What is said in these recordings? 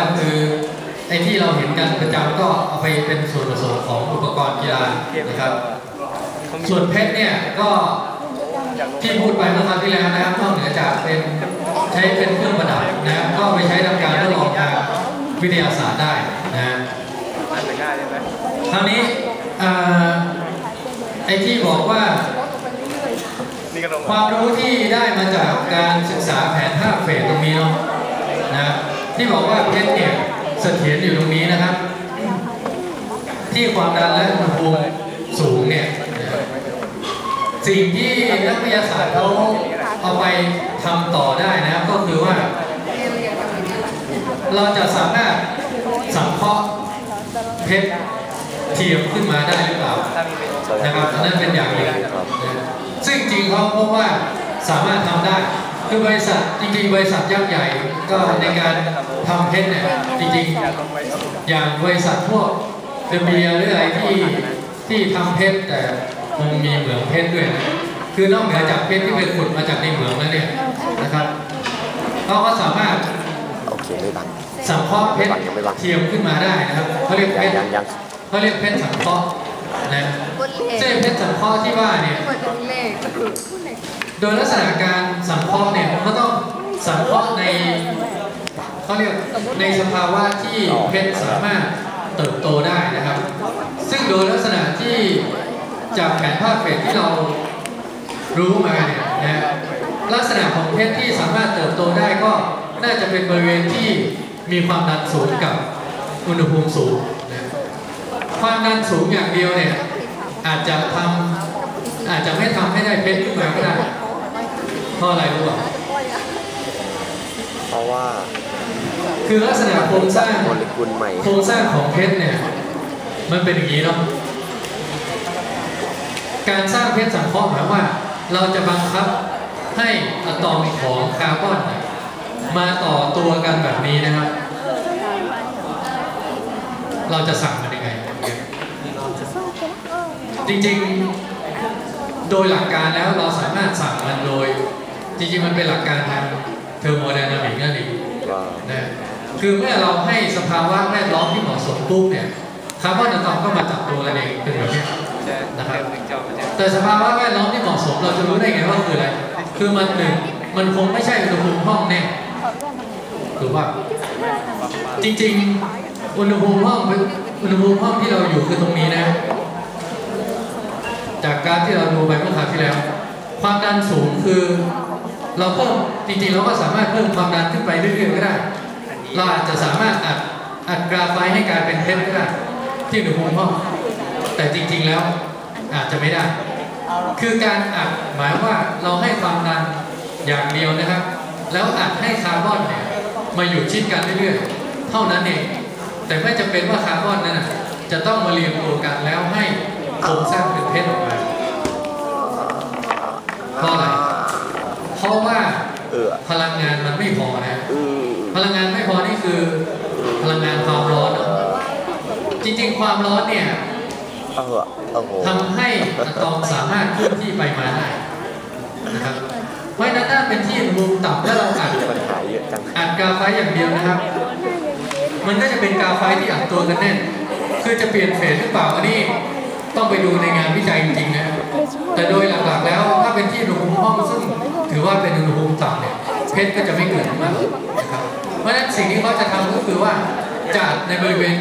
ก็คือไอ้ที่เราเห็นกันประจำก็เอาไปเป็นส่วนผสมของอุปกรณ์กีฬานะครับ ส่วนเพชรเนี่ยก็ที่พูดไปเมื่อคราวที่แล้วนะครับนอกเหนือจากเป็นใช้เป็นเครื่องประดับนะก็ไปใช้ทำการทดลองทางวิทยาศาสตร์ได้นะง่ายไหมคราวนี้ไอ้ที่บอกว่าความรู้ที่ได้มาจากการศึกษาแผนภาพเฟสตรงนี้เนาะนะ ที่บอกว่าเพชรเนี่ยเสถียรอยู่ตรงนี้นะครับ ที่ความดันและอุณหภูมิสูงเนี่ยสิ่งที่นักวิทยาศาสตร์เขาเอาไปทำต่อได้นะครับก็คือว่า เราจะสามารถสังเคราะห์เพชรเทียมขึ้นมาได้หรือเปล่านะครับอันนั้นเป็นอย่างหนึ่งซึ่งจริงเขาพบว่าสามารถทำได้ คือบริษัทจริงๆ บริษัทยักษ์ใหญ่ก็ในการทำเพชรเนี่ยจริงอยากลงไปเอาๆอย่างบริษัทพวกเดเบียหรืออะไรที่ที่ทำเพชรแต่คงมีเหมืองเพชรด้วยนะคือนอกเหนือจากเพชรที่ไปขุดมาจากในเหมืองแล้วเนี่ยนะครับเขาก็สามารถโอเคไม่บังสังเคราะห์เพชรเทียมขึ้นมาได้นะครับเขาเรียกเพยังชรยังยังเขาเรียกเพชรสังเคราะห์นะบนเลขเส้นเพชรสังเคราะห์ที่ว่าเนี่ยบนเลข โดยลักษณะการสังเคราะห์เนี่ยมันก็ต้องสังเคราะห์ในเขาเรียกในสภาวะที่เพชรสามารถเติบโตได้นะครับ ซึ่งโดยลักษณะที่จากแผนภาพเพชรที่เรารู้มาเนี่ยนะลักษณะของเพชรที่สามารถเติบโตได้ก็น่าจะเป็นบริเวณที่มีความดันสูงกับอุณหภูมิสูงนะความดันสูงอย่างเดียวเนี่ยอาจจะทำอาจจะไม่ทำให้ได้เพชรขึ้นมาก็ได้ ราะอะไรรู้ป่ะเพราะว่า คือลักษณะโครงสร้างโมเลกุลใหม่ โครงสร้างของเพชรเนี่ย มันเป็นอย่างนี้เนาะการสร้างเพชรสังเคราะห์หมายว่า เราจะบังคับให้อะตอมของคาร์บอนเนี่ยมาต่อตัวกันแบบนี้นะครับ เราจะสั่งมันยังไง จริงๆ โดยหลักการแล้วเราสามารถสั่งมันโดย จริงๆมันเป็นหลักการทางเทอร์โมไดนามิกนั่นเองว่านะคือเมื่อเราให้สภาวะแวดล้อมที่เหมาะสมปุ๊บเนี่ยคาร์บอนอะตอมก็มาจับตัวกันเองเป็นแบบเนี้ยจะนะครับหนึ่งจอมันจะแต่สภาวะแวดล้อมที่เหมาะสมเราจะรู้ได้ไงว่าคืออะไร คือมันหนึ่งมันคงไม่ใช่อุณหภูมิห้องแน่ถูกป่ะจริงๆ อุณหภูมิห้องอุณหภูมิห้องที่เราอยู่คือตรงนี้นะ จากการที่เราดูไปเมื่อคราวที่แล้ว ความดันสูงคือ เราเพิ่มจริงๆเราก็สามารถเพิ่มความดันขึ้นไปเรื่อยๆก็ได้ เราอาจจะสามารถอัดอัดกราไฟให้กลายเป็นเพชรก็ได้ที่อุณหภูมิห้องแต่จริงๆแล้วอาจจะไม่ได้ คือการอัดหมายว่าเราให้ความดันอย่างเดียวนะครับ แล้วอัดให้คาร์บอนเนี่ยมาอยู่ชิดกันเรื่อยๆ เท่านั้นเอง แต่ไม่จำเป็นว่าคาร์บอนนั้นจะต้องมาเรียงตัวกันแล้วให้โครงสร้างเป็นเพชรออกมาเพราะอะไร เพราะว่าเออพลังงานมันไม่พอนะอืมพลังงานไม่พอนี่คือ พลังงานความร้อนเนอะจริงๆ ความร้อนเนี่ยเออโอ้โหทำให้อะตอมสามารถเคลื่อนที่ไปมาได้นะครับเพราะฉะนั้นถ้าเป็นที่อุณหภูมิต่ำแล้วเราอัดปัญหาเยอะจังอัดกาไฟอย่างเดียวนะครับ มันก็จะเป็นกาไฟที่อัดตัวกันแน่น คือจะเปลี่ยนเฟสหรือเปล่าอันนี้ต้องไปดูในงานวิจัยจริงๆนะครับแต่โดยหลักๆแล้วถ้าเป็นที่อุณหภูมิห้องซึ่ง ถือว่าเป็นอุณหภูมิต่ำเนี่ยเพชรก็จะไม่เกิดขึ้นมานะครับเพราะฉะนั้นสิ่งที่เขาจะทำก็คือว่าจะอัดในบริเวณ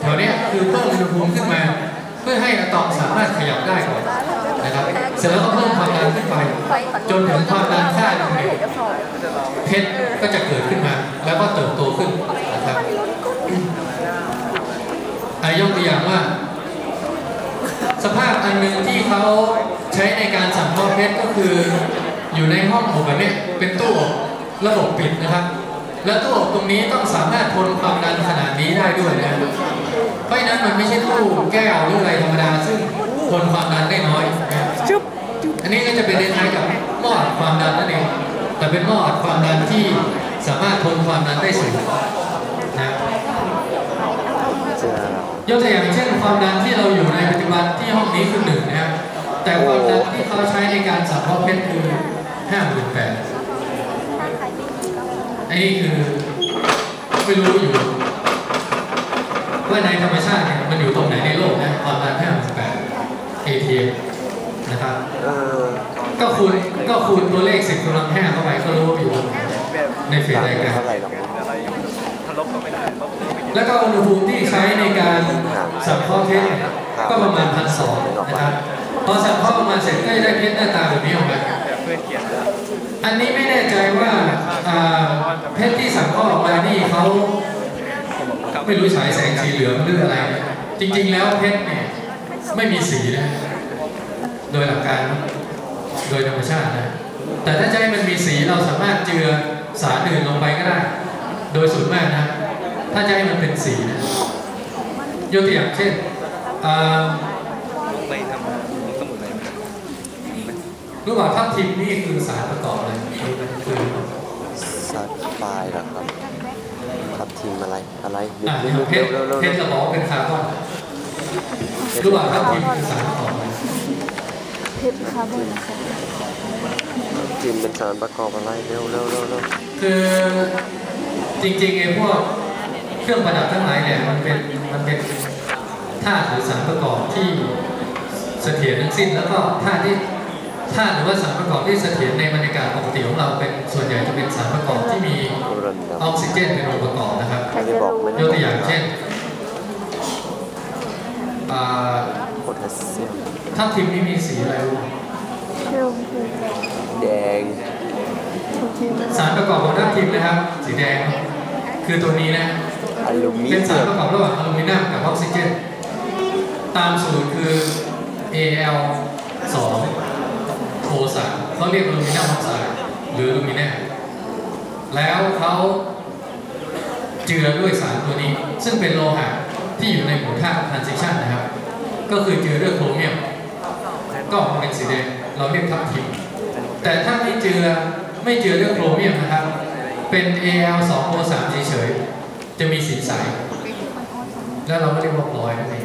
แถวนี้คือเพิ่มอุณหภูมิขึ้นมา เพื่อให้อะตอมสามารถขยับได้ก่อนนะครับเสร็จแล้วก็เพิ่มความดันขึ้นไป จนถึงความดันค่าหนึ่งเนี่ยเพชรก็จะเกิดขึ้นมา แล้วก็เติบโตขึ้นนะครับอายกตัวอย่างว่า สภาพอันหนึ่งที่เขาใช้ในการสังเคราะห์เพชรก็คือ อยู่ในห้องอบแบบนี้เป็นตู้อบระบบปิดนะครับ และตู้อบตรงนี้ต้องสามารถทนความดันขนาดนี้ได้ด้วยนะเพราะฉะนั้นมันไม่ใช่ตู้แก้วหรืออะไรธรรมดาซึ่งทนความดันได้น้อยนะอันนี้ก็จะเป็นคล้ายๆกับหม้อดความดันนั่นเองแต่เป็นหม้อดความดันที่สามารถทนความดันได้สูงนะเจอยกตัวอย่างเช่นความดันที่เราอยู่ในปัจจุบันที่ห้องนี้คือหนึ่งนะครับแต่ความดันที่เขาใช้ในการสังเคราะเพชรคือ ห้าหมื่นแปดอันนี้คือไม่รู้อยู่ ว่าในธรรมชาติเนี่ยมันอยู่ตรงไหนในโลกนะความดัน58 ATM นะครับเออก็คูณก็คูณตัวเลข10กำลัง5เข้าไปก็รู้ว่าอยู่ตรงไหนแบบในเฟสรายการเท่าไหร่หรอกอะไรถ้าลบก็ไม่ได้ลบก็ไม่ได้แล้วก็อุณหภูมิที่ใช้ในการสังเคราะห์เพชรเนี่ยก็ประมาณพันสองนะครับ พอสังเคราะห์ประมาณเสร็จก็จะได้เพชรหน้าตาแบบนี้ออกมาแบบ เพื่อนเขียนนะอันนี้ไม่แน่ใจว่าเพชรที่สังเคราะห์ออกมานี่เขาไม่รู้ฉายแสงสีเหลืองหรืออะไร จริง ๆ แล้วเพชรเนี่ยไม่มีสีนะ โดยหลักการ โดยธรรมชาตินะ แต่ถ้าจะให้มันมีสีเราสามารถเจือสารอื่นลงไปก็ได้ โดยส่วนมากนะ ถ้าจะให้มันเป็นสีนะยกตัวอย่างเช่นอ่า ไปทำสมุดอะไร ระหว่างทับทิมนี่คือสารประกอบอะไรคือคือซัดไฟล์เหรอครับทับทีมอะไรอะไรนึกอ่านึกนึกเพเร็ชวรเร็วเร็วเพชรกระบอกเป็นคาร์บอนระหว่างทับทิมคือสารประกอบอะไรเพชรคาร์บอนนะคะทีมเป็นสารประกอบอะไรเร็วเร็วเร็วเร็วคือจริงๆไอ้พวกเครื่องประดับทั้งหลายเนี่ยมันเป็นมันเป็นธาตุหรือสารประกอบที่เสถียรทั้งสิ้นแล้วก็ธาตุที่ ธาตุหรือว่าสารประกอบที่เสถียรในบรรยากาศปกติของเราเป็นส่วนใหญ่จะเป็นสารประกอบที่มีรันดัออกซิเจนเป็นองค์ประกอบนะครับใครจะบอกไม่ยได้กตัวอย่างเช่นอ่าโพแทสเซียมทับทิมนี่มีสีอะไรรู้ไหมชมพูแดงชมพูสารประกอบของทับทิมนะครับ สีแดง คือตัวนี้นะอลูมิเป็นเนีสารยมประกอบระหว่างอลูมิเนียมกับออกซิเจน ตามสูตรคือ Al 2โท สามเขาเรียกลูมิเนียมออกไซด์หรือลูมิเนียมแล้วเขาเจือด้วยสารตัวนี้ ซึ่งเป็นโลหะที่อยู่ในหมู่ธาตุ transition นะครับ ก็คือเจือด้วยโครเมียม ก็ออกมาเป็นสีแดงเราเรียกทับทิมแต่ถ้าไม่เจือไม่เจือด้วยโครเมียมนะครับ เป็น Al 2 O 3 เฉยๆจะมีสีใสแล้วเราก็เรียกว่าพลอยนั่นเอง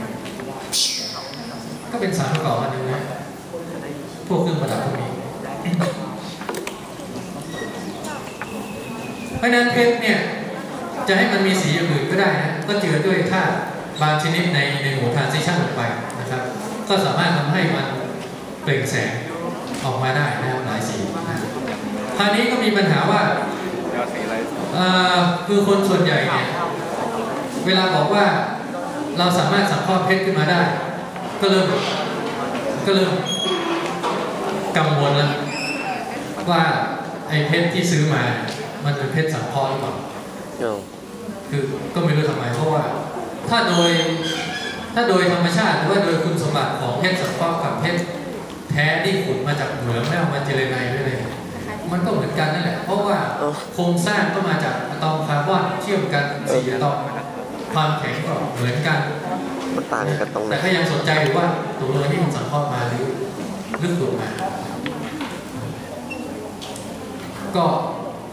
ก็เป็นสารประกอบอันนึงนะ พวกเครื่องประดับพวกนี้เพราะฉะนั้นเพชรเนี่ยจะให้มันมีสีอย่างอื่นก็ได้นะก็เจือด้วยธาตุบางชนิดในในหมู่ทานซิชั่นลงไปนะครับ ก็สามารถทำให้มันเปล่งแสงออกมาได้นะครับหลายสีคราวนี้ก็มีปัญหาว่ายอดสีอะไรเอ่อคือคนส่วนใหญ่เนี่ยเวลาบอกว่าเราสามารถสังเคราะห์เพชรขึ้นมาได้ ก็เริ่มก็เริ่ม กังวลแล้วว่าไอ้เพชรที่ซื้อมา มันเป็นเพชรสังเคราะห์หรือเปล่าเอ้าคือก็ไม่รู้ทำไมเพราะว่า ถ้าโดยถ้าโดยธรรมชาติหรือว่าโดยคุณสมบัติของเพชรสังเคราะห์กับเพชรแท้ที่ขุดมาจากเหมืองแล้วเอามาเจรไนด้วยเลยมันก็เหมือนกันนั่นแหละ เพราะว่าเอ้าโครงสร้างก็มาจากอะตอมคาร์บอนเชื่อมกันสี่อะตอมความแข็งก็เหมือนกันมันต่างกันตรงไหนแต่ก็ยังสนใจอยู่ว่าตัวเรือที่มันสังเคราะห์มาหรือหรือขุดมา ก็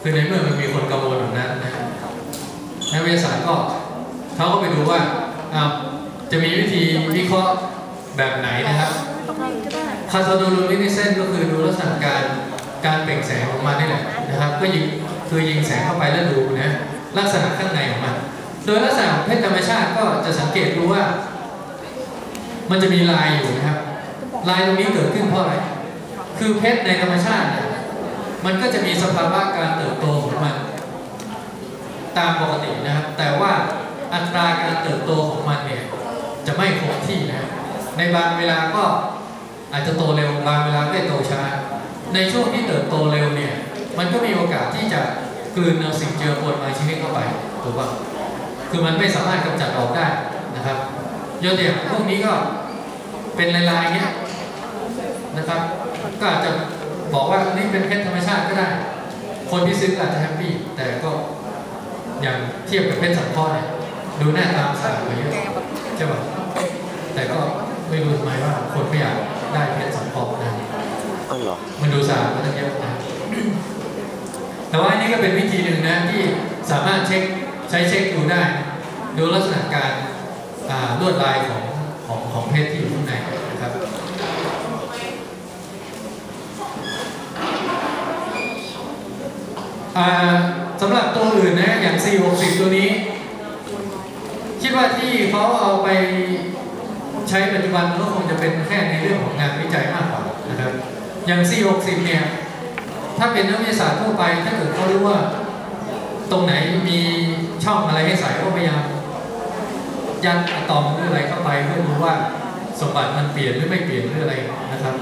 คือในเมื่อมันมีคนกังวลแบบนั้นนะนักวิทยาศาสตร์ก็เขาก็ไปดูว่าจะมีวิธีวิเคราะห์แบบไหนนะครับคาทาโดลูมินิเซนก็คือดูลักษณะการการเปล่งแสงของมันนี่แหละนะครับ ก็ยิงคือยิงแสงเข้าไปแล้วดูนะลักษณะข้างในของมันโดยลักษณะของเพชรธรรมชาติก็จะสังเกตดูว่า มันจะมีลายอยู่นะครับ ลายตรงนี้เกิดขึ้นเพราะอะไร คือเพชรในธรรมชาติเนี่ย มันก็จะมีสภาวะการเติบโตของมัน ตามปกตินะครับ แต่ว่าอัตราการเติบโตของมันเนี่ยจะไม่คงที่นะในบางเวลาก็อาจจะโตเร็วบางเวลาก็โตช้า ในช่วงที่เติบโตเร็วเนี่ย มันก็มีโอกาสที่จะกลืนเอาสิ่งเจือปนบางชนิดเข้าไปถูกป่ะคือมันไม่สามารถกำจัดออกได้นะครับยกตัวอย่างพวกนี้ก็เป็นลายๆเงี้ยนะครับ ก็อาจจะ บอกว่านี่เป็นเพชรธรรมชาติก็ได้ คนที่ซื้ออาจจะแฮปปี้ แต่ก็อย่างเทียบกับเพชรสังเคราะห์เนี่ยดูหน้าตามสาวกว่าเยอะใช่ป่ะแต่ก็ไม่รู้ทำไมว่าคนไม่อยากได้เพชรสังเคราะห์นะเอ้าเหรอมันดูสะอาดมันตั้งเยอะนะแต่ว่าอันนี้ก็เป็นวิธีหนึ่งนะที่สามารถเช็คใช้เช็คดูได้ ดูลักษณะการอ่าลวดลายของของของเพชรที่อยู่ข้างในนะครับ อ่า สำหรับตัวอื่นนะอย่าง C60 ตัวนี้ คิดว่าที่เขาเอาไปใช้ปัจจุบันก็คงจะเป็นแค่ในเรื่องของงานวิจัยมากกว่านะครับ อย่าง C60 เนี่ย ถ้าเป็นนักวิทยาศาสตร์ทั่วไป ถ้าเกิดเขารู้ว่าตรงไหนมีช่องอะไรให้ใส่ก็พยายามยัดอะตอมหรืออะไรเข้าไปเพื่อดูว่าสมบัติมันเปลี่ยนหรือไม่เปลี่ยนหรืออะไรนะครับ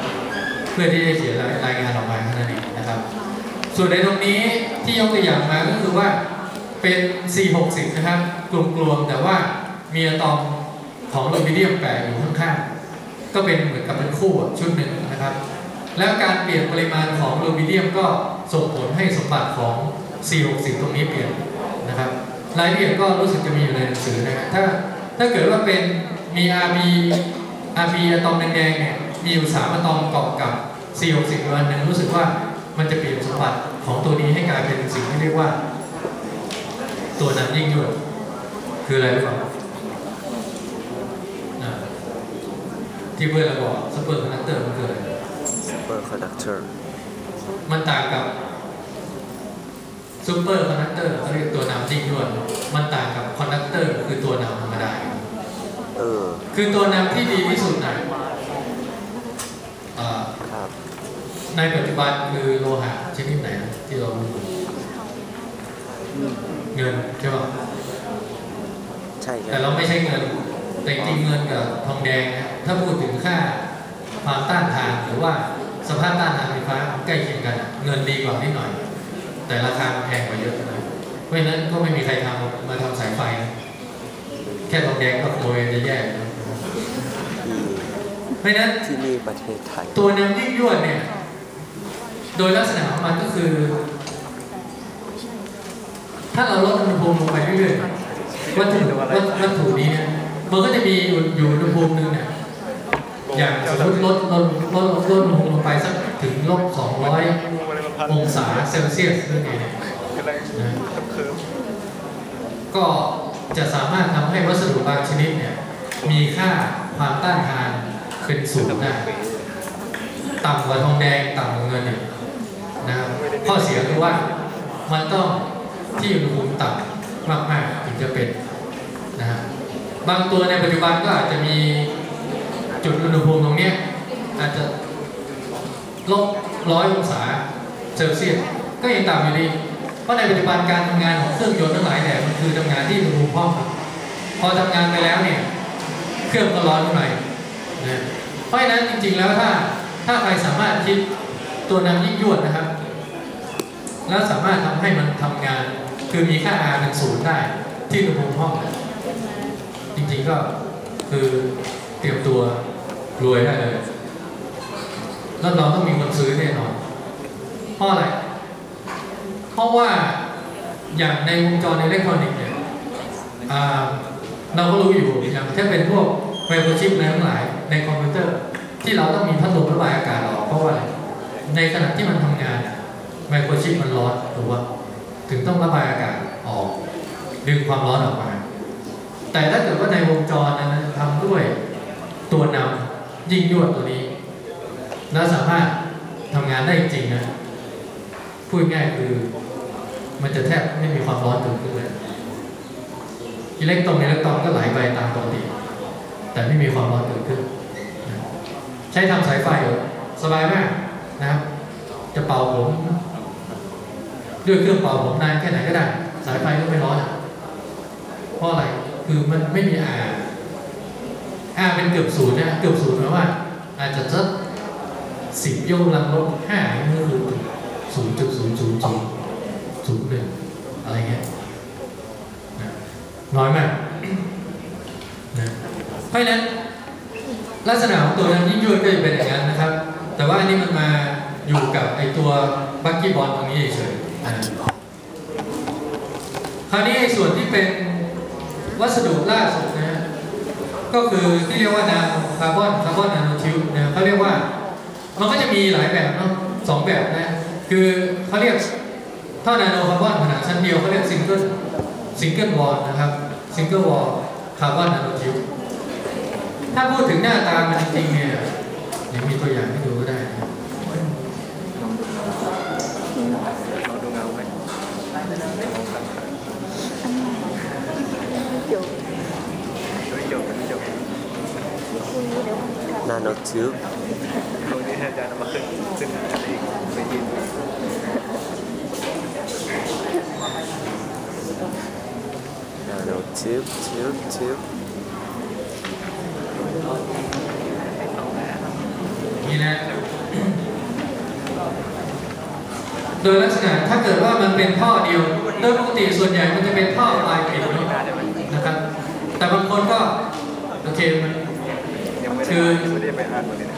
เพื่อที่จะเขียนรายงานออกมาเท่านั้นเองนะครับ ส่วนในตรงนี้ที่ยกตัวอย่างมาก็คือว่าเป็น C60 นะครับกลวงๆแต่ว่ามีอะตอมของโลบิเดียมแปะอยู่ข้างๆก็เป็นเหมือนกับเป็นคู่ชุดหนึ่งนะครับ แล้วการเปลี่ยนปริมาณของโลบิเดียมก็ส่งผลให้สมบัติของ C60 ตรงนี้เปลี่ยนนะครับรายละเอียดก็รู้สึกจะมีอยู่ในหนังสือนะครับถ้าถ้าเกิดว่าเป็นมี RB RB อะตอมแดงๆเนี่ยมีอยู่3อะตอมเกาะกับ C60 อีกวันหนึ่งรู้สึกว่า มันจะเปลี่ยนสมบัติของตัวนี้ให้กลายเป็นสิ่งที่เรียกว่า ตัวนั้นยิ่งยวดคืออะไรรู้เปล่าอ่าที่เพื่อนเราบอกซูเปอร์คอนดักเตอร์มันคืออะไร super conductor มันต่างกับซูเปอร์คอนดักเตอร์เขาเรียกตัวนำยิ่งยวดมันต่างกับคอนดักเตอร์คือตัวนำธรรมดาเออคือตัวนำที่ดีที่สุดนะเอ่อ ครับ ในปัจจุบันคือโลหะชนิดไหนนะที่เรารู้เงินใช่ป่ะใช่คแต่รับเราไม่ใช่เงิน แต่จริงๆเงินกับทองแดงนะถ้าพูดถึงค่าความต้านทานหรือว่าสภาพต้านทานไฟฟ้าใกล้เคียงกันอะเงินดีกว่านิดหน่อย แต่ราคามันแพงกว่าเยอะนะเพราะฉะนั้นก็ไม่มีใครทำมาทำสายไฟนะแค่ทองแดงก็โวยจะแย่แล้วที่เพราะฉะนั้นที่นี่ประเทศไทย ตัวน้ำยิ่งยวดเนี่ย โดยลักษณะของมันก็คือ ถ้าเราลดอุณหภูมิลงไปเรื่อยๆวัตถุวัตถุนี้เนี่ยมันก็จะมีอยู่อุณหภูมิหนึ่งเนี่ยอย่างสมมติลดลดลดลดอุณหภูมิลงไปสักถึงลบ200องศาเซลเซียสนั่นเองนี่ยกำลังเคิร์ฟก็จะสามารถทำให้วัสดุบางชนิดเนี่ยมีค่าความต้านทานเป็นศูนย์ได้ต่ำกว่าทองแดงต่ำกว่าเงินเนี่ย นะครับข้อเสียคือว่ามันต้องที่อุณหภูมิต่ำมากๆถึงจะเป็นนะฮะบางตัวในปัจจุบันก็อาจจะมีจุดอุณหภูมิตรงนี้อาจจะลบร้อยองศาเซลเซียสก็ยังต่ำอยู่ดี เพราะในปัจจุบันการทำงานของเครื่องยนต์ทั้งหลายแหล่มันคือทำงานที่อุณหภูมิห้องพอทำงานไปแล้วเนี่ยเครื่องก็ร้อนขึ้นมาอีกนะเพราะฉะนั้นจริงๆแล้วถ้าถ้าใครสามารถคิดตัวนำยิ่งยวดนะครับ แล้วสามารถทำให้มันทำงาน คือมีค่า R เป็นศูนย์ได้ ที่อุณหภูมิห้องเนี่ยจริงๆก็คือเตรียมตัวรวยได้เลยแล้วเราต้องมีคนซื้อแน่นอนเพราะอะไร เพราะว่าอย่างในวงจรอิเล็กทรอนิกส์เนี่ยเราก็รู้อยู่อย่างถ้าเป็นพวกไมโครชิปในทั้งหลายในคอมพิวเตอร์ ที่เราต้องมีพัดลมระบายอากาศออกเพราะว่าอะไรในขณะที่มันทำงาน มโครชิปมันร้อนถูกป่ะถึงต้องระบายอากาศออก ดึงความร้อนออกมา แต่ถ้าเกิดว่าในวงจรนั้นทำด้วยตัวนำยิ่งยวดตัวนี้ แล้วสามารถทำงานได้จริงนะพูดง่ายคือมันจะแทบไม่มีความร้อนเกิดขึ้นเลยอิเล็กตรอนอิเล็กตรอนก็ไหลไปตามปกติ แต่ไม่มีความร้อนเกิดขึ้น ใช้ทำสายไฟสบายมากนะครับ จะเป่าผม ด้วยเครื่องเป่าผมนานแค่ไหนก็ได้ สายไฟก็ไม่ร้อนอะเพราะอะไรคือมันไม่มีอาอาเป็นเกือบศูนย์นะเกือบศูนย์หมายว่า อาจจะสักสิบยกกำลังลบห้านี่คือศูนย์จุดศูนย์ศูนย์ศูนย์ศูนย์หนึ่งอะไรเงี้ยน้อยมากนะเพราะฉะนั้นลักษณะของตัวนั้นยิ่งยวดก็จะเป็นอย่างนั้นนะครับ แต่ว่าอันนี้มันมาอยู่กับไอตัวบักกี้บอลตรงนี้เฉย คราวนี้ไอส่วนที่เป็นวัสดุล่าสุดนะ ก็คือที่เรียกว่านาโนคาร์บอนคาร์บอนนาโนทิวนะเขาเรียกว่ามันก็จะมีหลายแบบเนาะสองแบบนะ คือเขาเรียกท่อนาโนคาร์บอนขนาดชั้นเดียวเขาเรียกซิงเกิลซิงเกิลวอลนะครับซิงเกิลวอลคาร์บอนนาโนทิวถ้าพูดถึงหน้าตามันจริงเนี่ยเดี๋ยวมีตัวอย่างให้ดูก็ได้นะ เราดูเงาไหม เดี๋ยว ไม่จบไม่จบ พรุ่งนี้เดี๋ยวมันจะ นาโนทิวบ์ ตรงนี้อาจารย์เอามาขึ้นขึ้นอะไรอีกไปยิน นาโนทิวบ์ทิวบ์ทิว โดยลักษณะถ้าเกิดว่ามันเป็นท่อเดียวโดยปกติส่วนใหญ่มันจะเป็นท่อปลายปิดเนอะนะครับ แต่บางคนก็โอเคมันยังไม่ได้คือไม่ได้ไปอ่านมาเลยนะ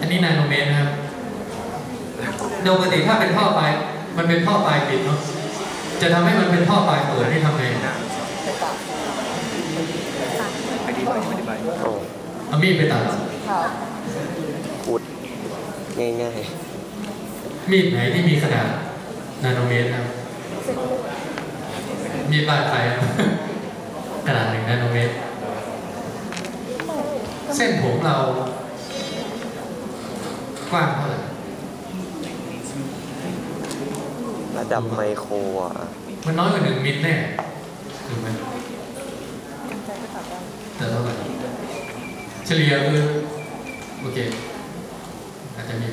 อันนี้นาโนเมตรนะครับโดยปกติถ้าเป็นท่อปลายมันเป็นท่อปลายปิดเนาะจะทำให้มันเป็นท่อปลายเปิดนี่ทำไงไปดีไปไม่ได้ไปโอ้เอามีดไปตัดพูดง่ายมีดไหนที่มีขนาด นาโนเมตรนะครับ มีดบ้านใครครับขนาดหนึ่งนาโนเมตร เส้นผมเรา กว้างเท่าไหร่ๆระดับไมโครอะ มันน้อยกว่าหนึ่งมิลแน่ถูกไหมแต่เท่าไหร่เฉลี่ยคือโอเค อาจจะมี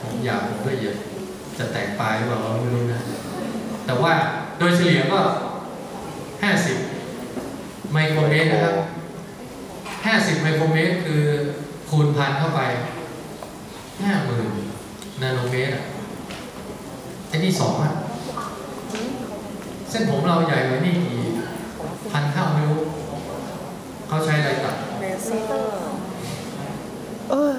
ผมยาวผมละเอียด จะแตกปลายหรือเปล่าเราไม่รู้นะ แต่ว่าโดยเฉลี่ยก็ 50 ไมโครเมตรนะครับ 50 ไมโครเมตรคือคูณพันเข้าไป 50,000 นาโนเมตรอะไอ้นี่สองอะ เส้นผมเราใหญ่กว่านี่กี่พันเท่าไม่รู้เขาใช้อะไรตัดเลเซอร์เออ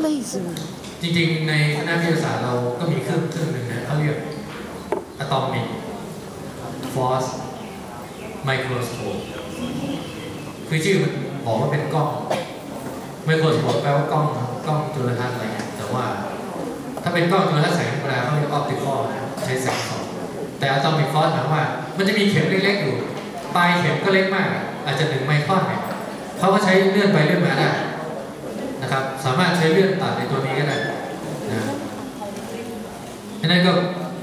เลเซอร์ จริงๆ ในคณะวิทยาศาสตร์เราก็มีเครื่องเครื่องหนึ่งนะเขาเรียก atomic force microscope คือชื่อมันบอกว่าเป็นกล้อง microscope แปลว่ากล้องกล้องจุลทรรศน์อะไรเงี้ยแต่ว่า ถ้าเป็นกล้องจุลทรรศน์แสงธรรมดาเขาเรียก optical นะใช้แสงส่องแต่ atomic force หมายว่า มันจะมีเข็มเล็กๆอยู่ปลายเข็มก็เล็กมาก อาจจะหนึ่งไมครอนเนี่ยเขาก็ใช้เลื่อนไปเลื่อนมาได้นะครับ สามารถใช้เลื่อนตัดในตัวนี้ก็ได้นะอั นนั้นก็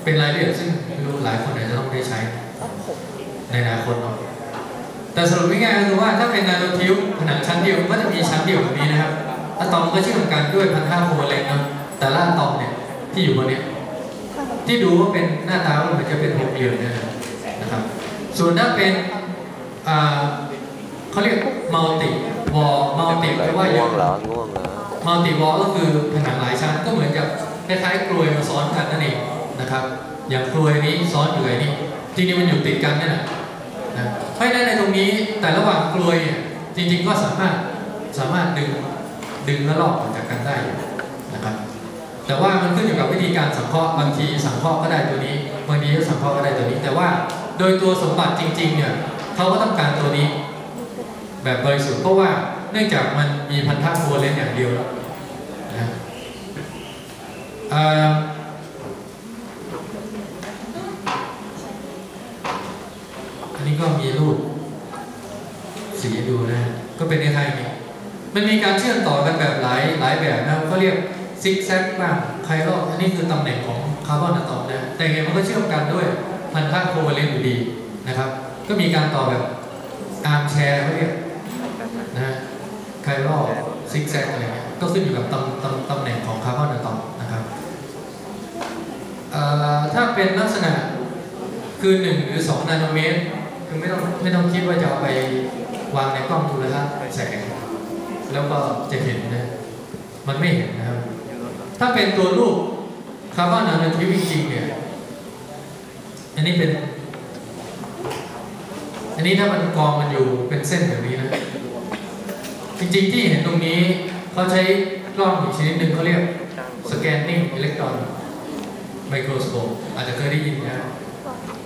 เป็นรายละเอียดซึ่งไม่รู้หลายคนอาจจะต้องได้ใช้ในอนาคตเนาะแต่สรุปง่ายๆก็คือว่าถ้าเป็นนาโนทิวบ์ผนังชั้นเดียวมันก็จะมีชั้นเดียวแบบนี้นะครับอะตอมก็เชื่อมกันด้วยพันธะโคเล็กเนาะแต่ละอะตอมเนี่ยที่อยู่บนเนี้ยที่ดูว่าเป็นหน้าตาว่าเหมือนจะเป็นหกเหลี่ยมเนี่ยนะครับ ส่วนถ้าเป็นอ่าเขาเรียกมัลติวอลมัลติแปลว่าเยง่วอะงเหรอง่วงเหรอมัลติวอลก็คือผนังหลายชั้นก็เหมือนกับ คล้ายๆกลวยมาซ้อนกันนั่นเองนะครับ อย่างกลวยนี้ซ้อนอยู่ไอ้นี่จริงๆมันอยู่ติดกันนี่แหละนะเพราะฉะนั้นในตรงนี้แต่ระหว่างกลวยเนี่ยจริงๆก็สามารถสามารถดึงดึงและลอกออกจากกันได้นะครับแต่ว่ามันขึ้นอยู่กับวิธีการสังเคราะห์บางทีสังเคราะห์ก็ได้ตัวนี้บางทีก็สังเคราะห์ก็ได้ตัวนี้ แต่ว่าโดยตัวสมบัติจริงๆเนี่ยเขาก็ต้องการตัวนี้ แบบบริสุทธิ์เพราะว่าเนื่องจากมันมีพันธะโคเลนอย่างเดียวแล้ว อันนี้ก็มีรูปสีดูนะ ก็เป็นคล้ายๆอย่างนี้มันมีการเชื่อมต่อกันแบบหลายหลายแบบนะเขาเรียกซิกแซกบ้างไคลออันนี้คือตำแหน่งของคาร์บอนอะตอมนะแต่ไงมันก็เชื่อมกันด้วยพันธะโคเวเลนอยู่ดีนะครับ ก็มีการต่อแบบอาร์มแชร์เขาเรียกนะฮะไคลอซิกแซกอะไรเงี้ยก็ขึ้นอยู่กับตำตำตำแหน่งของคาร์บอนอะตอม ถ้าเป็นลักษณะคือ 1 หรือ 2 นาโนเมตร คือไม่ต้องไม่ต้องคิดว่าจะเอาไปวางในกล้องดูแลวแสง แล้วก็จะเห็นนะมันไม่เห็นนะครับ ถ้าเป็นตัวรูปคาร์บอนนาโนทิวจริงๆเนี่ยอันนี้เป็น อันนี้ถ้ามันกองมันอยู่เป็นเส้นแบบนี้นะจริงๆที่เห็นตรงนี้เขาใช้กล้องอีกชนิดหนึ่งเขาเรียก scanning electron microscope อาจจะเคยได้ยินนะ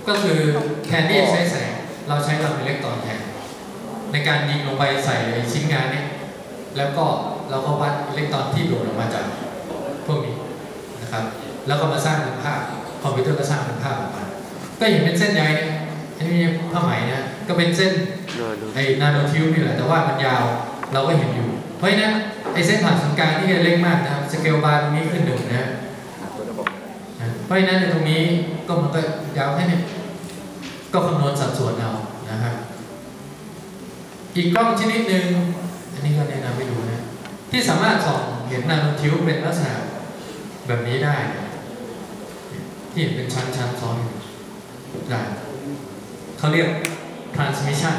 ก็คือแทนที่จะใช้แสง เราใช้ลำอิเล็กตรอนแทนในการยิงลงไปใส่ชิ้นงานนี้แล้วก็เราก็วัดอิเล็กตรอนที่โดดออกมาจากพวกนี้นะครับ แล้วก็มาสร้างเป็นภาพคอมพิวเตอร์ก็สร้างเป็นภาพออกมาก็เห็นเป็นเส้นใยเนี่ยอันนี้ผ้าไหมนะก็เป็นเส้นนาโนไอ้นาโนทิวนี่แหละแต่ว่ามันยาวเราก็เห็นอยู่ เพราะฉะนั้นไอ้เส้นผ่านศูนย์กลางที่เล็กมากนะครับสเกลบาร์ตรงนี้ขึ้นหนึ่งนะ ตัวระบบ นะ เพราะฉะนั้นในตรงนี้ก็มันก็ยาวแค่นี้ก็คำนวณสัดส่วนเอานะฮะอีกกล้องชนิดหนึ่งอันนี้ก็แนะนำให้ดูนะที่สามารถส่องเห็นนาโนทิวเป็นลักษณะแบบนี้ได้ ที่เห็นเป็นชั้นชั้นๆซ้อนอยู่ได้เขาเรียก transmission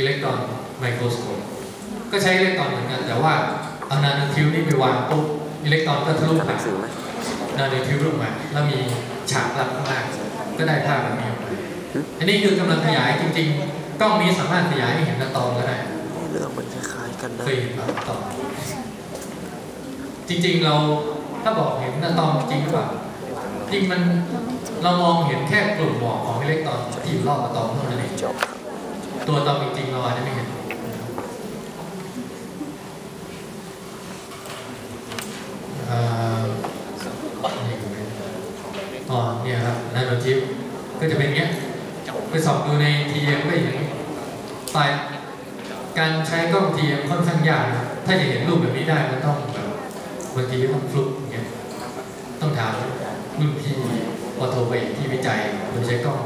electron microscope ก็ใช้อิเล็กตรอนเหมือนกัน แต่ว่าเอานาโนทิวนี่ไปวางปุ๊บอิเล็กตรอนก็ทะลุหนัผ่างน สือไหมนาโนทิวลงมาแล้วมีฉากรับข้างล่างก็ได้ภาพแบบนี้ออกมาอันนี้คือกำลังขยายจริงๆกล้องนี้สามารถขยายให้เห็นอะตอมก็ได้เรื่องมันคล้ายๆกันนะเคยเห็นอะตอมจริงๆเราถ้าบอกเห็นอะตอมจริงหรือเปล่าจริงมันเรามองเห็นแค่กลุ่มหมอกของอิเล็กตรอนที่อยู่รอบอะตอมเท่านั้นเองจบตัวอะตอมจริงๆเราอาจจะไม่เห็นเอ่อนี่ก็เป็น อ๋อเนี่ยครับนาโนชิปก็จะเป็นอย่างเงี้ยไปสองดูใน TM ก็อย่างนี้ไฟการใช้กล้อง TM ค่อนข้างยากนะถ้าจะเห็นรูปแบบนี้ได้มันต้องแบบบางทีต้องฟลุกอย่างเงี้ยต้องถามรุ่นพี่ปอโทไปที่วิจัยโดยใช้กล้อง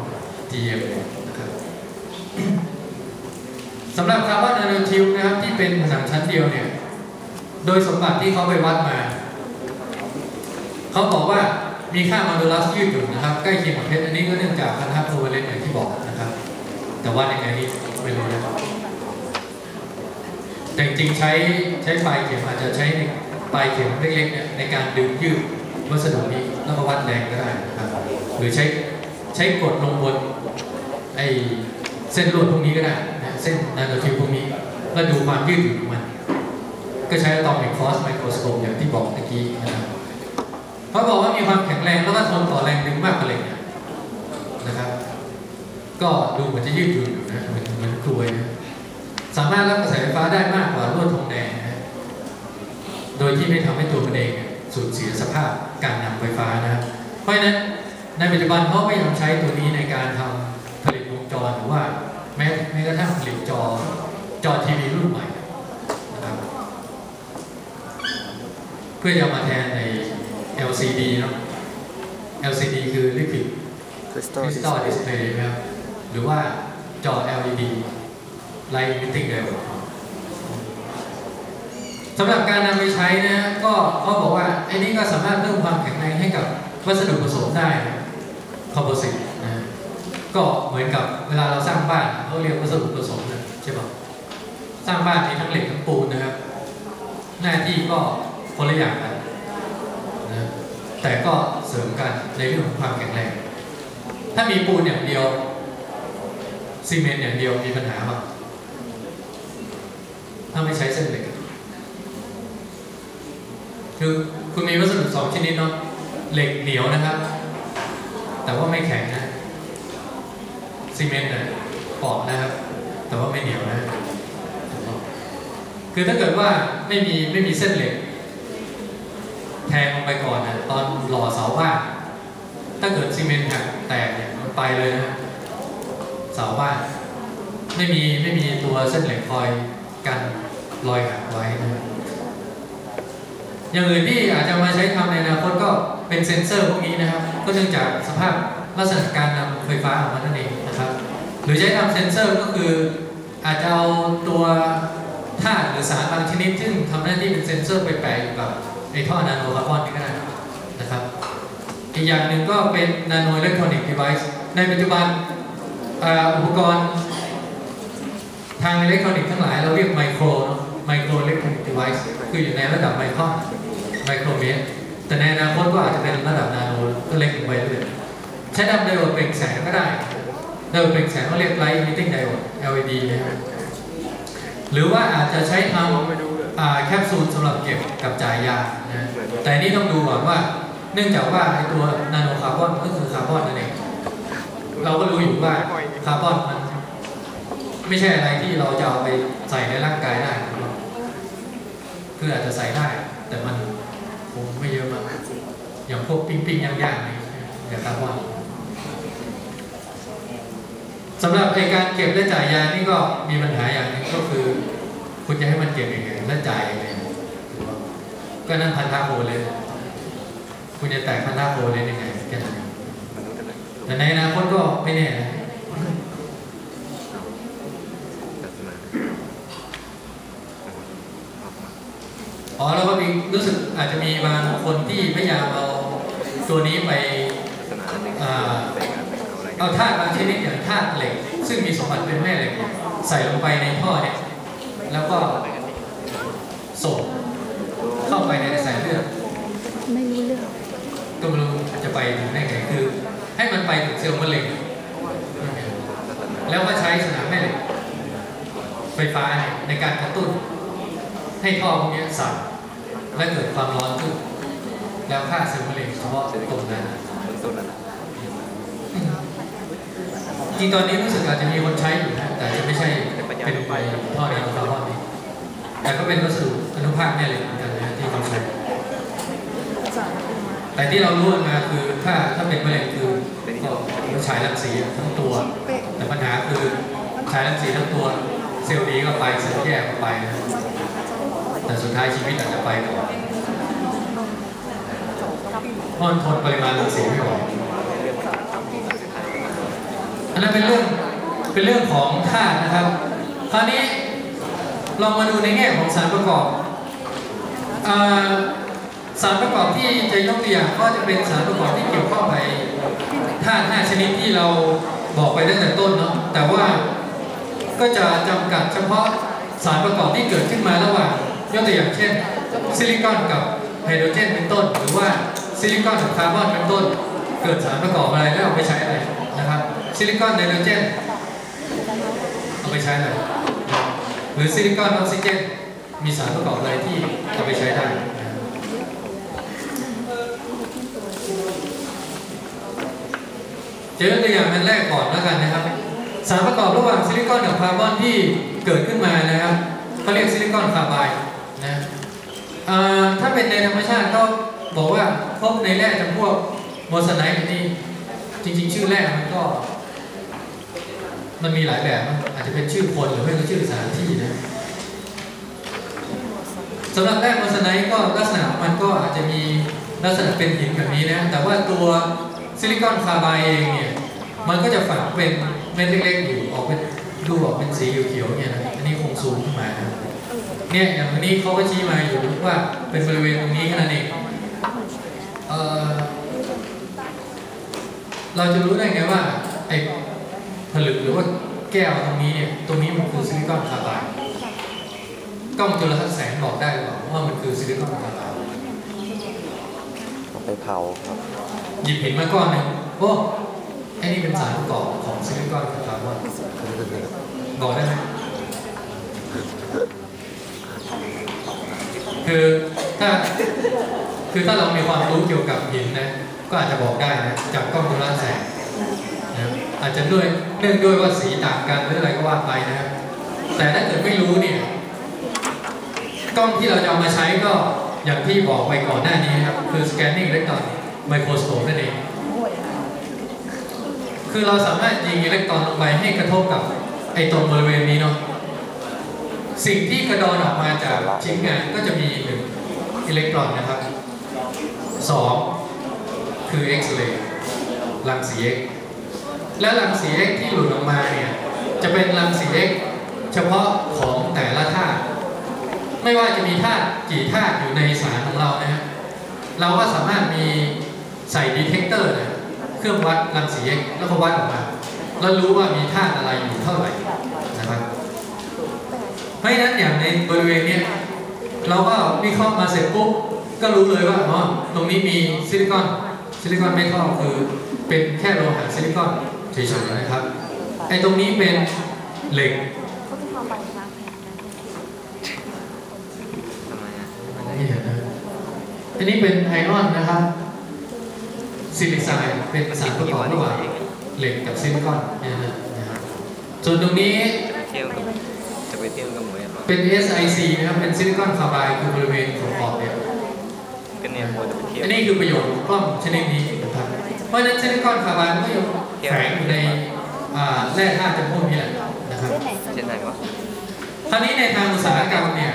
TM นะครับสำหรับคาร์บอนนาโนทิวนะครับที่เป็นผนังชั้นเดียวเนี่ย โดยสมบัติที่เขาไปวัดมา เขาบอกว่า มีค่าโมดูลัสยืดหยุ่นนะครับใกล้เคียงกับเพชรอันนี้ก็เนื่องจากพันธะโพเวเลนอย่างที่บอกนะครับ แต่ว่ายังไงนี่ไม่รู้นะแต่จริงใช้ใช้ปลายเข็มอาจจะใช้ปลายเข็มเล็กๆเนี่ยในการดึงยืดวัสดุนี้แล้วก็วัดแรงก็ได้นะครับหรือใช้ใช้กดลงบนไอเส้นลวดพวกนี้ก็ได้นะเส้นนาโนทิวพวกนี้แล้วดูความยืดหยุ่นของมัน ก็ใช้ atomic force microscope อย่างที่บอกเมื่อกี้นะครับ เขาบอกว่ามีความแข็งแรงแล้วก็ทนต่อแรงดึงมากกว่าเหล็กเนี่ยนะครับ ก็ดูเหมือนจะยืดหยุ่นอยู่นะเหมือนเหมือนกลวยนะสามารถรับกระแสไฟฟ้าได้มากกว่าลวดทองแดงนะโดยที่ไม่ทำให้ตัวมันเองสูญเสียสภาพการนำไฟฟ้านะเพราะฉะนั้นในปัจจุบันเขาพยายามใช้ตัวนี้ในการทำผลิตวงจรหรือว่าแม้แม้กระทั่งผลิตจอจอทีวีรุ่นใหม่นะครับเพื่อจะมาแทนใน LCD เนาะ LCD คือ Liquid คริสตัล Crystal Display นะครับหรือว่าจอ LED Light Emitting Diode สำหรับการนำไปใช้นะก็เขาบอกว่าไอ้นี้ก็สามารถเพิ่มความแข็งแรงให้กับวัสดุผสมได้คอมโพสิตนะก็เหมือนกับเวลาเราสร้างบ้านเขาเรียกวัสดุผสมนะใช่ปะสร้างบ้านมีทั้งเหล็กทั้งปูนนะครับ หน้าที่ก็คนละอย่างกันนะ แต่ก็เสริมกันในเรื่องของความแข็งแรง ถ้ามีปูนอย่างเดียวซีเมนต์อย่างเดียวมีปัญหาป่ะถ้าไม่ใช้เส้นเหล็กคือคุณมีวัสดุสองชนิดเนาะเหล็กเหนียวนะครับ แต่ว่าไม่แข็งนะซีเมนต์น่ะปอกนะครับ แต่ว่าไม่เหนียวนะคือถ้าเกิดว่าไม่มีไม่มีเส้นเหล็ก งลงไปก่อนนะตอนหล่อเสาบ้านถ้าเกิดซีเมนต์หักแตกเนี่ยมันไปเลยนะเสาบ้านไม่มีไม่มีตัวเส้นเหล็กคอยกันรอยหักไว้นะอย่างอื่นที่อาจจะมาใช้ทำในอนาคตก็เป็นเซ็นเซอร์พวกนี้นะครับ ก็เนื่องจากสภาพลักษณะการนำไฟฟ้าออกมานั่นเองนะครับ หรือใช้ทำเซ็นเซอร์ก็คืออาจจะเอาตัวธาตุหรือสารบางชนิดซึ่งทำหน้าที่เป็นเซ็นเซอร์ไปแปะอยู่กับ ไอท่อนาโนคาร์บอนนี่ก็ได้นะครับ อีกอย่างหนึ่งก็เป็นนาโนอิเล็กทรอนิกส์ device ในปัจจุบันอุปกรณ์ทางอิเล็กทรอนิกส์ทั้งหลายเราเรียกไมโครไมโครอิเล็กทรอนิกส์ device คืออยู่ในระดับไมโครไมโครเมตรแต่ในอนาคตก็อาจจะเป็นระดับนาโนก็เล็กลงไปเรื่อยใช้ดำไดโอดเปล่งแสงก็ได้ไดโอดเปล่งแสงเขาเรียก light emitting diode LED นะครับหรือว่าอาจจะใช้ทำ แคปซูลสำหรับเก็บกับจ่ายยานะแต่นี่ต้องดูก่อนว่า เนื่องจากว่าไอตัวนาโนคาร์บอนก็คือคาร์บอนนั่นเองเราก็รู้อยู่ว่าคาร์บอนมันไม่ใช่อะไรที่เราจะเอาไปใส่ในร่างกายได้ครับคืออาจจะใส่ได้ แต่มันคงไม่เยอะมากอย่างพวกปิ้งปิ้งๆย่างๆนี่อย่าคาร์บอนสำหรับในการเก็บและจ่ายยานี่ก็มีปัญหาอย่างหนึงก็คือ คุณจะให้มันเก็บยังไงและจ่ายยังไงก็นั่นพันธะโคเลนคุณจะแตกพันธะโคเลนยังไงแค่นั้นแต่ในอนาคตก็ไม่แน่นะอ๋อแล้วก็มีรู้สึกอาจจะมีบางคนที่พยายามเอาตัวนี้ไปเอาธาตุบางชนิดอย่างธาตุเหล็ก ซึ่งมีสมบัติเป็นแม่เหล็ก ใส่ลงไปในท่อเนี่ย แล้วก็ส่งเข้าไปในสายเลือดไม่รู้เรื่องก็ไม่รู้จะไปถึงได้ไงคือ ให้มันไปถึงเซลล์มะเร็งแล้วก็ใช้สนามแม่เหล็กไฟฟ้าเนี่ยในการกระตุ้น ให้ท่อพวกเนี้ยสั่นและเกิดความร้อนขึ้นแล้วฆ่าเซลล์มะเร็งเฉพาะตรงนั้นเบื้องต้นนั่นแหละจริงตอนนี้รู้สึกอาจจะมีคนใช้อยู่นะแต่จะไม่ใช่เป็นไปท่อแนวคาร์บอนนี้ แต่ก็เป็นวัสดุอนุภาคแม่เหล็กเหมือนกันนะที่เขาใช้แต่ที่เรารู้กันมาคือถ้าถ้าเป็นมะเร็งคือก็ฉายรังสีทั้งตัว แต่ปัญหาคือฉายรังสีทั้งตัว เซลล์ดีก็ไปเซลล์แย่ก็ไปนะแต่สุดท้ายชีวิตอาจจะไปก่อนพราะมันทนปริมาณรังสีไม่ไหวอันนั้นเป็นเรื่องเป็นเรื่องของธาตุนะครับ คราวนี้ ลองมาดูในแง่ของสารประกอบอสารประกอบที่จะยกตัวอย่างก็จะเป็นสารประกอบที่เกี่ยวข้องไปธาตุห้าชนิดที่เราบอกไปตั้งแต่ต้นเนาะแต่ว่าก็จะจำกัดเฉพาะสารประกอบที่เกิดขึ้นมาระหว่างยกตัวอย่างเช่น ซิลิคอนกับไฮโดรเจนเป็นต้น หรือว่าซิลิคอนกับคาร์บอนเป็นต้น เกิดสารประกอบอะไรแล้วเอาไปใช้อะไรนะครับ ซิลิคอนไฮโดรเจนเอาไปใช้อะไร หรือซิลิคอนออกซิเจนมีสารประกอบอะไรที่เอาไปใช้ได้เจะยกตัวอย่างอันแรกก่อนแล้วกันนะครับ สารประกอบระหว่างซิลิคอนกับคาร์บอนที่เกิดขึ้นมานะครับเขาเรียกซิลิคอนคาร์บายนะถ้าเป็นในธรรมชาติก็บอกว่าพบในแร่จำพวกโมซาไนท์นี่จริง ๆ ชื่อแร่มันก็ มันมีหลายแบบนะอาจจะเป็นชื่อคนหรือไม่ก็ชื่อสถานที่นะสำหรับแร่โมซาไนท์ก็ลักษณะมันก็อาจจะมีลักษณะเป็นหินแบบนี้นะ แต่ว่าตัวซิลิคอนคาร์บายเองเนี่ย มันก็จะฝังเป็นเม็ดเล็กๆอยู่ออกเป็นดูออกเป็นสีเขียวๆเนี่ยนะอันนี้คงซูมขึ้นมานะเนี่ยอย่างอันนี้เขาก็ชี้มาอยู่ว่าเป็นบริเวณตรงนี้แค่นั้นเองเอ่อเราจะรู้ได้ไงว่าไอ ผลึกหรือว่าแก้วตรงนี้เนี่ยตรงนี้มันคือซิลิคอนคาร์บายด์กล้องจุลทรรศน์แสงบอกได้หรือเปล่าว่ามันคือซิลิคอนคาร์บายด์เอาไปเผาครับหยิบหินมาก้อนหนึ่งโอ้ไอ้นี่เป็นสารประกอบของซิลิคอนกับคาร์บอนบอกได้ไหมคือถ้าคือถ้าเรามีความรู้เกี่ยวกับหินนะ ก็อาจจะบอกได้นะจากกล้องจุลทรรศน์แสงนะ อาจจะด้วยเนื่องด้วยว่าสีต่างกันหรืออะไรก็ว่าไปนะครับแต่ถ้าเกิดไม่รู้เนี่ยกล้องที่เราจะเอามาใช้ก็อย่างที่บอกไปก่อนหน้านี้ครับ คือ scanning electron microscope นั่นเอง คือเราสามารถยิงอิเล็กตรอนลงไปให้กระทบกับไอตรงบริเวณนี้เนาะสิ่งที่กระดอนออกมาจากชิ้นงานก็จะมีหนึ่งอิเล็กตรอนนะครับสองคือเอ็กซเรย์รังสี X และรังสี X ที่หลุดออกมาเนี่ยจะเป็นรังสี X เฉพาะของแต่ละธาตุไม่ว่าจะมีธาตุกี่ธาตุอยู่ในสารของเรานะฮะเราก็สามารถมีใส่ดีเทคเตอร์นะเครื่องวัดรังสี X แล้วก็วัดออกมา แล้วรู้ว่ามีธาตุอะไรอยู่เท่าไหร่นะครับเพราะฉะนั้นอย่างในบริเวณเนี้ยเราก็วิเคราะห์มาเสร็จปุ๊บก็รู้เลยว่าอ๋อตรงนี้มีซิลิคอนซิลิคอนเมทัลคือเป็นแค่โลหะซิลิคอน เฉยๆนะครับ ไอ้ตรงนี้เป็นเหล็กเขาจะพาไปล้างแผลนะทำไมอะนี่เห็นนะอันนี้เป็นไอออนนะครับซิลิไซด์เป็นสารประกอบระหว่างเหล็กกับซิลิคอนเนี่ยนะนะครับส่วนตรงนี้เที่ยวกับจะไปเที่ยวกับหมวยอะเป็น SiC นะครับ เป็นซิลิคอนคาร์บายด์คือบริเวณของขอบเนี่ยก็เนี่ยมัวจะไปเที่ยวอันนี้คือประโยชน์ของกล้องชนิดนี้นะครับเพราะฉะนั้นซิลิคอนคาร์บายด์มันก็ยัง แฝงอยู่ในอ่าแร่ธาตุจำพวกนี้แหละนะครับเส้นไหนเช่นไหนวะคราวนี้ในทางอุตสาหกรรมเนี่ย